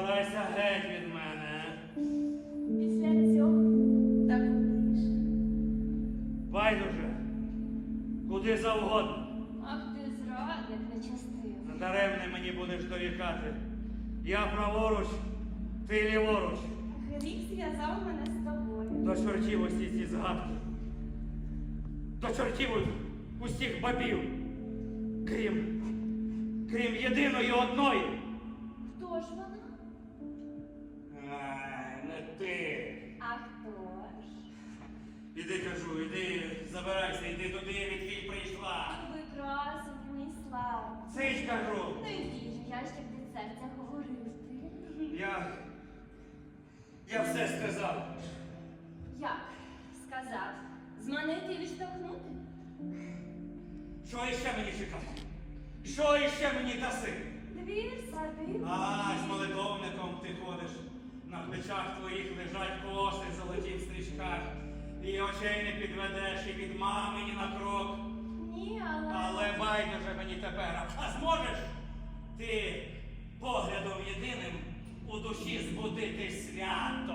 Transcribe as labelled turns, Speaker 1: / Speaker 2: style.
Speaker 1: Забирайся геть від мене.
Speaker 2: Після цього так будеш.
Speaker 1: Байдуже, куди завгодно.
Speaker 2: Ах ти зрадник нечастив.
Speaker 1: Надаремне мені будеш дорікати. Я праворуч, ти ліворуч.
Speaker 2: Гріх зв'язав мене з тобою. До
Speaker 1: чортів усі ці згадки. До чортів усіх бабів. Крім, крім єдиної одної.
Speaker 2: Хто ж вона?
Speaker 1: Ти.
Speaker 2: А хто ж?
Speaker 1: Іди кажу, іди, забирайся, йди туди, відкіль прийшла.
Speaker 2: Ви слава.
Speaker 1: Цить кажу.
Speaker 2: Ну йди ж, я ще від серця говорив.
Speaker 1: Я. Я все сказав.
Speaker 2: Як? Сказав. Зманити і відштовхнути?
Speaker 1: Що іще мені чекати? Що іще мені даси?
Speaker 2: Двір садив. А, з
Speaker 1: молитовником ти ходиш. Плечах твоїх лежать коси в золотіх стрічках. І очей не підведеш, і від мами ні на крок.
Speaker 2: Ні, але. Але
Speaker 1: байдуже мені тепер. А зможеш ти поглядом єдиним у душі збудити свято.